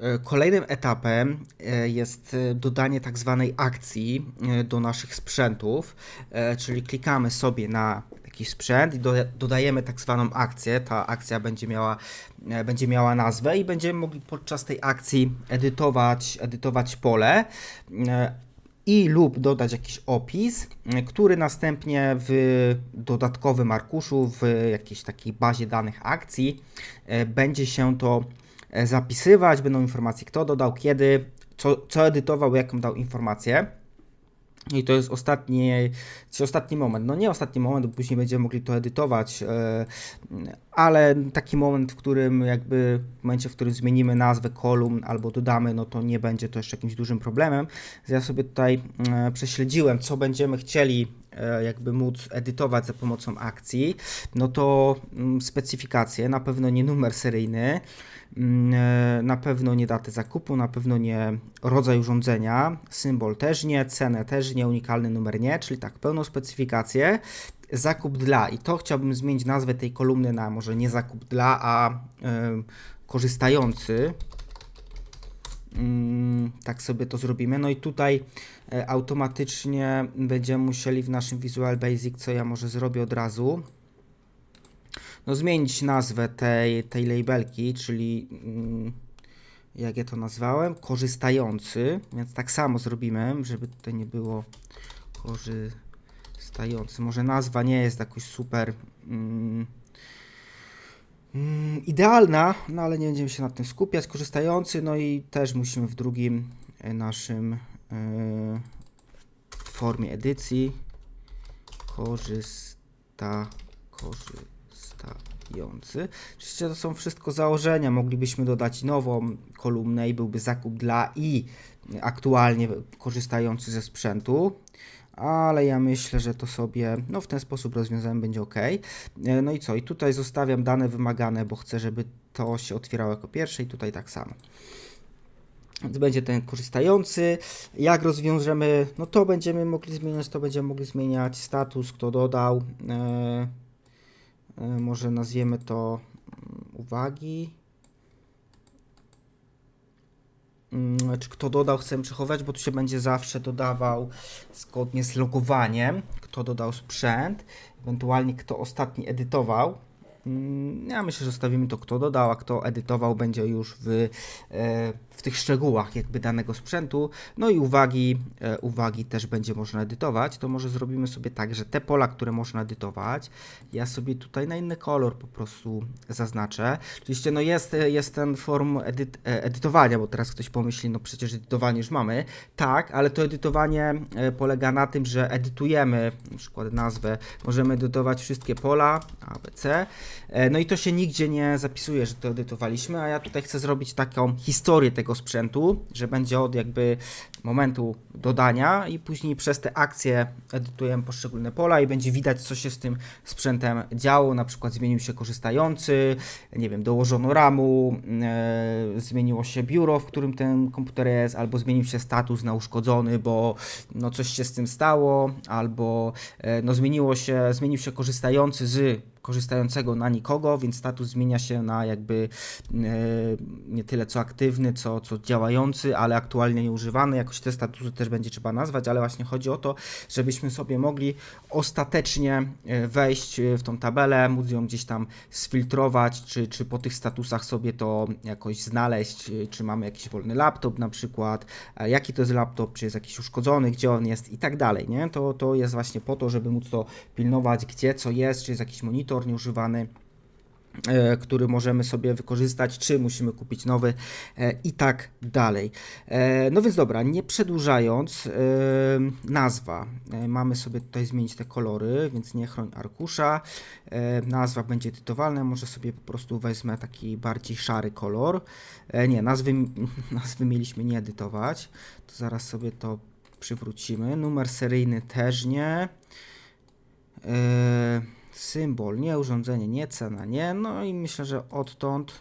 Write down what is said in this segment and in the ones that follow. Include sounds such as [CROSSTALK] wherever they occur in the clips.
E, Kolejnym etapem e, jest e, dodanie tak zwanej akcji do naszych sprzętów, czyli klikamy sobie na jakiś sprzęt i do, dodajemy tak zwaną akcję. Ta akcja będzie miała, będzie miała nazwę i będziemy mogli podczas tej akcji edytować, edytować pole i lub dodać jakiś opis, który następnie w dodatkowym arkuszu, w jakiejś takiej bazie danych akcji będzie się to zapisywać, będą informacje kto dodał, kiedy, co, co edytował, jaką dał informację. I to jest ostatni, czy ostatni moment. No nie ostatni moment, bo później będziemy mogli to edytować, e, ale taki moment, w którym jakby w momencie, w którym zmienimy nazwę kolumn albo dodamy, no to nie będzie to jeszcze jakimś dużym problemem. Ja sobie tutaj e, prześledziłem, co będziemy chcieli e, jakby móc edytować za pomocą akcji. No to mm, specyfikacje, na pewno nie numer seryjny, e, na pewno nie datę zakupu, na pewno nie rodzaj urządzenia, symbol też nie, cenę też nie, unikalny numer nie, czyli tak, pełną specyfikację, zakup dla i to chciałbym zmienić nazwę tej kolumny na może nie zakup dla, a em, korzystający. Mm, tak sobie to zrobimy. No i tutaj e, automatycznie będziemy musieli w naszym Visual Basic, co ja może zrobię od razu, no zmienić nazwę tej, tej labelki, czyli mm, jak ja to nazwałem, korzystający, więc tak samo zrobimy, żeby tutaj nie było korzystający. Może nazwa nie jest jakoś super mm, mm, idealna, no ale nie będziemy się nad tym skupiać. Korzystający, no i też musimy w drugim e, naszym e, formie edycji korzysta, korzystający. Oczywiście to są wszystko założenia. Moglibyśmy dodać nową kolumnę i byłby zakup dla i aktualnie korzystający ze sprzętu. Ale ja myślę, że to sobie no w ten sposób rozwiązałem, będzie ok. No i co? I tutaj zostawiam dane wymagane, bo chcę, żeby to się otwierało jako pierwsze i tutaj tak samo. Więc będzie ten korzystający. Jak rozwiążemy, no to będziemy mogli zmieniać, to będziemy mogli zmieniać status, kto dodał. E, może nazwiemy to mm, uwagi. Mm, Czy kto dodał, chcemy przechować, bo tu się będzie zawsze dodawał zgodnie z logowaniem, kto dodał sprzęt, ewentualnie kto ostatni edytował. Mm, Ja myślę, że zostawimy to, kto dodał, a kto edytował, będzie już w, e, w tych szczegółach jakby danego sprzętu. No i uwagi, e, uwagi też będzie można edytować. To może zrobimy sobie tak, że te pola, które można edytować, ja sobie tutaj na inny kolor po prostu zaznaczę. Oczywiście no jest, jest ten form edyt, e, edytowania, bo teraz ktoś pomyśli, no przecież edytowanie już mamy. Tak, ale to edytowanie polega na tym, że edytujemy na przykład nazwę, możemy edytować wszystkie pola A, B, C. E, No i to się nigdzie nie zapisuje, że to edytowaliśmy, a ja tutaj chcę zrobić taką historię tego sprzętu, że będzie od jakby momentu dodania i później przez te akcje edytujemy poszczególne pola i będzie widać, co się z tym sprzętem działo. Na przykład zmienił się korzystający, nie wiem, dołożono ramu, e, zmieniło się biuro, w którym ten komputer jest, albo zmienił się status na uszkodzony, bo no coś się z tym stało, albo e, no zmieniło się, zmienił się korzystający z korzystającego na nikogo, więc status zmienia się na jakby e, nie tyle co aktywny, co, co działający, ale aktualnie nieużywany. Jakoś te statusy też będzie trzeba nazwać, ale właśnie chodzi o to, żebyśmy sobie mogli ostatecznie e, wejść e, w tą tabelę, móc ją gdzieś tam sfiltrować, czy, czy po tych statusach sobie to jakoś znaleźć, czy mamy jakiś wolny laptop na przykład, jaki to jest laptop, czy jest jakiś uszkodzony, gdzie on jest i tak dalej, nie? To, to jest właśnie po to, żeby móc to pilnować, gdzie co jest, czy jest jakiś monitor nieużywany, e, który możemy sobie wykorzystać, czy musimy kupić nowy e, i tak dalej. E, No więc dobra, nie przedłużając, nazwa. Mamy sobie tutaj zmienić te kolory, więc nie chroń arkusza. Nazwa będzie edytowalna, może sobie po prostu wezmę taki bardziej szary kolor. Nie, nazwy, [LAUGHS] nazwy mieliśmy nie edytować, to zaraz sobie to przywrócimy. Numer seryjny też nie. E, symbol, nie urządzenie, nie cena, nie. No i myślę, że odtąd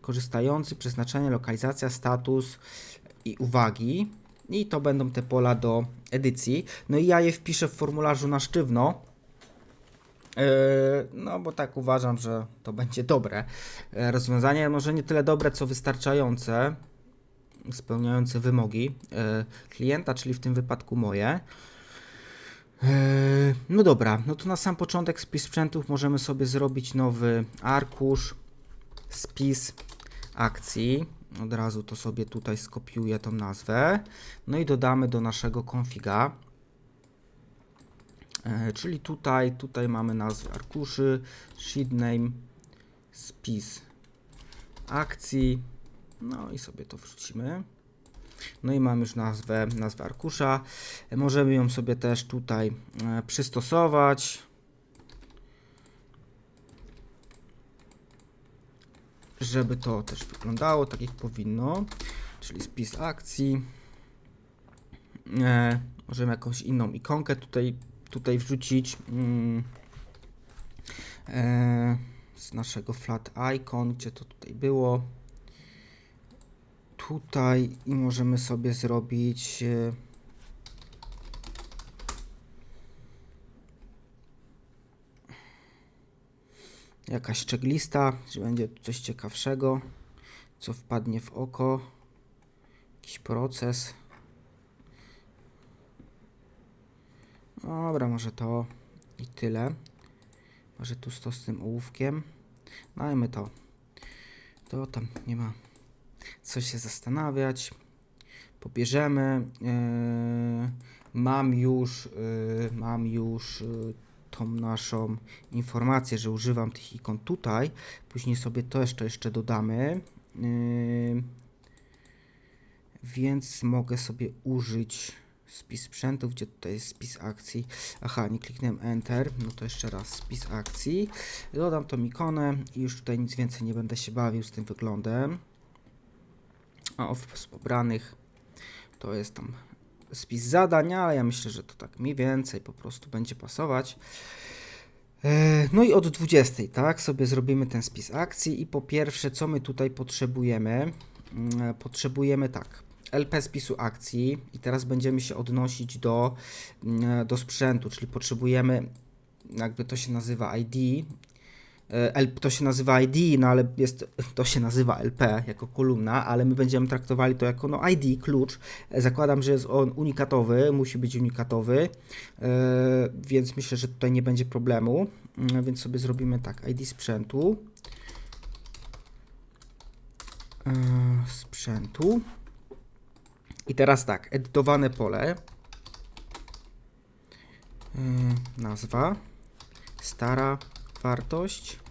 korzystający, przeznaczenie, lokalizacja, status i uwagi. I to będą te pola do edycji. No i ja je wpiszę w formularzu na sztywno. E, No, bo tak uważam, że to będzie dobre e, rozwiązanie. Może nie tyle dobre, co wystarczające. spełniające wymogi e, klienta, czyli w tym wypadku moje. E, No dobra, no to na sam początek spis sprzętów możemy sobie zrobić nowy arkusz, spis akcji. Od razu to sobie tutaj skopiuję tą nazwę. No i dodamy do naszego konfiga. E, Czyli tutaj, tutaj mamy nazwę arkuszy, sheet name, spis akcji. No i sobie to wrzucimy. No i mam już nazwę, nazwę arkusza. Możemy ją sobie też tutaj e, przystosować. Żeby to też wyglądało tak jak powinno. Czyli spis akcji. E, możemy jakąś inną ikonkę tutaj, tutaj wrzucić. Mm. E, z naszego flat icon, gdzie to tutaj było tutaj i możemy sobie zrobić e, jakaś checklista, że będzie coś ciekawszego, co wpadnie w oko, jakiś proces. Dobra, może to i tyle. Może tu to z tym ołówkiem. Dajmy to. To tam nie ma co się zastanawiać. Pobierzemy. Yy, mam już, yy, mam już yy, tą naszą informację, że używam tych ikon tutaj. Później sobie to jeszcze, jeszcze dodamy. Więc mogę sobie użyć spis sprzętów, gdzie tutaj jest spis akcji. Aha, nie kliknąłem Enter, no to jeszcze raz spis akcji. Dodam tą ikonę i już tutaj nic więcej nie będę się bawił z tym wyglądem. A z pobranych to jest tam spis zadań, ale ja myślę, że to tak mniej więcej po prostu będzie pasować. E, No i od 20, tak, sobie zrobimy ten spis akcji i po pierwsze, co my tutaj potrzebujemy? Mm, Potrzebujemy tak, LP spisu akcji i teraz będziemy się odnosić do, mm, do sprzętu, czyli potrzebujemy, jakby to się nazywa ID, E, to się nazywa ID, no ale jest, to się nazywa LP jako kolumna, ale my będziemy traktowali to jako no ID, klucz. E, Zakładam, że jest on unikatowy, musi być unikatowy, e, więc myślę, że tutaj nie będzie problemu. Mm, Więc sobie zrobimy tak, ID sprzętu. E, sprzętu. I teraz tak, edytowane pole. E, nazwa. Stara wartość,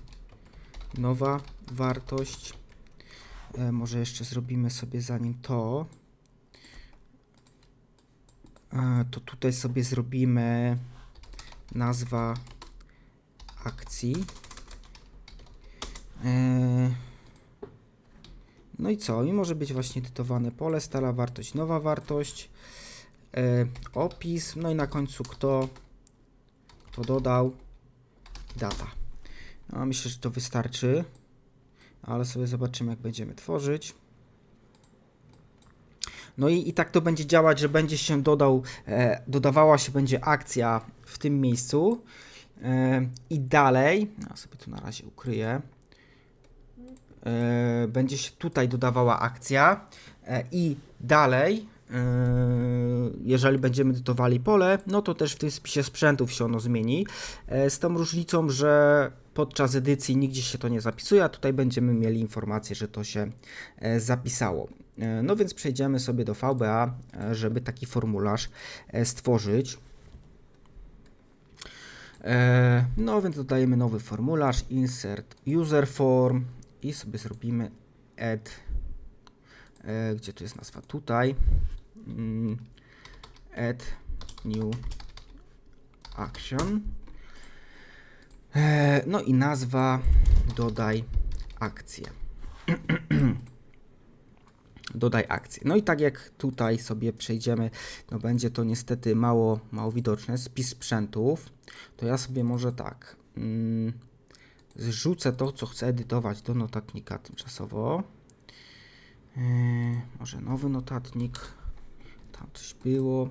nowa wartość. E, może jeszcze zrobimy sobie zanim to. E, to tutaj sobie zrobimy nazwa akcji. E, no i co? I może być właśnie edytowane pole, stara wartość, nowa wartość, opis, no i na końcu kto, kto dodał, data. No, myślę, że to wystarczy, ale sobie zobaczymy, jak będziemy tworzyć. No i, i tak to będzie działać, że będzie się dodał, e, dodawała się będzie akcja w tym miejscu. E, i dalej, ja sobie tu na razie ukryję, e, będzie się tutaj dodawała akcja. E, i dalej, e, jeżeli będziemy edytowali pole, no to też w tym spisie sprzętów się ono zmieni, e, z tą różnicą, że podczas edycji nigdzie się to nie zapisuje, a tutaj będziemy mieli informację, że to się e, zapisało. E, No więc przejdziemy sobie do VBA, e, żeby taki formularz stworzyć. No więc dodajemy nowy formularz, insert user form i sobie zrobimy add, gdzie tu jest nazwa tutaj, Mm, add new action. E, No i nazwa dodaj akcję. [CLEARS THROAT] dodaj akcję. No i tak jak tutaj sobie przejdziemy, no będzie to niestety mało, mało widoczne, spis sprzętów, to ja sobie może tak, mm, zrzucę to, co chcę edytować do notatnika tymczasowo. Yy, może nowy notatnik, tam coś było.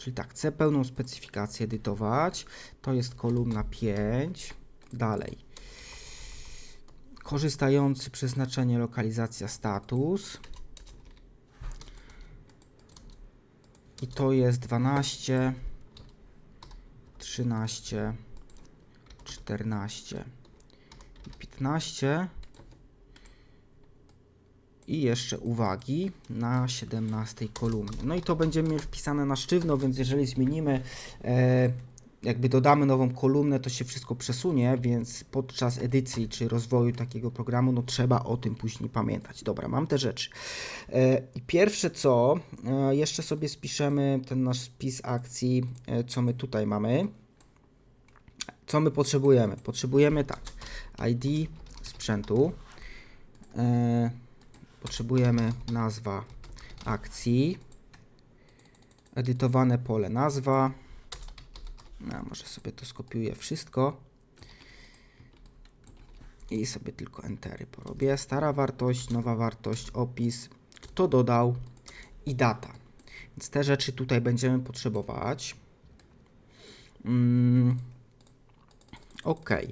Czyli tak, chcę pełną specyfikację edytować. To jest kolumna 5. Dalej. Korzystający przeznaczenie lokalizacja status. I to jest 12, 13, 14 i 15. I jeszcze uwagi na 17 kolumnie. No i to będziemy mieli wpisane na sztywno, więc jeżeli zmienimy, e, jakby dodamy nową kolumnę, to się wszystko przesunie, więc podczas edycji czy rozwoju takiego programu, no trzeba o tym później pamiętać. Dobra, mam te rzeczy. E, I pierwsze co, e, jeszcze sobie spiszemy ten nasz spis akcji, e, co my tutaj mamy. Co my potrzebujemy? Potrzebujemy tak, ID sprzętu, e, potrzebujemy nazwa akcji, edytowane pole nazwa, no, może sobie to skopiuję wszystko i sobie tylko entery porobię. Stara wartość, nowa wartość, opis, kto dodał i data. Więc te rzeczy tutaj będziemy potrzebować. Mm. Ok, e,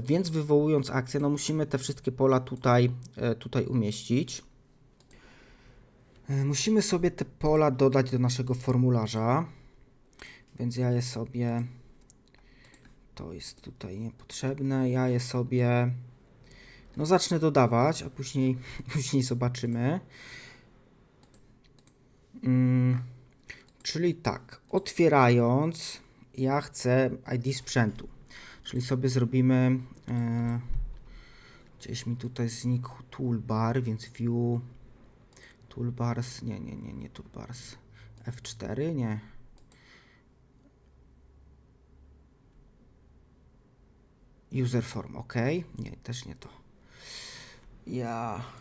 więc wywołując akcję, no musimy te wszystkie pola tutaj, e, tutaj umieścić. E, musimy sobie te pola dodać do naszego formularza, więc ja je sobie, to jest tutaj niepotrzebne, ja je sobie, no zacznę dodawać, a później, [LAUGHS] później zobaczymy. Mm, czyli tak, otwierając, ja chcę ID sprzętu. Czyli sobie zrobimy. E, gdzieś mi tutaj znikł toolbar, więc view toolbars. Nie, nie, nie, nie toolbars. F4, nie. User form, ok. Nie, też nie to. Ja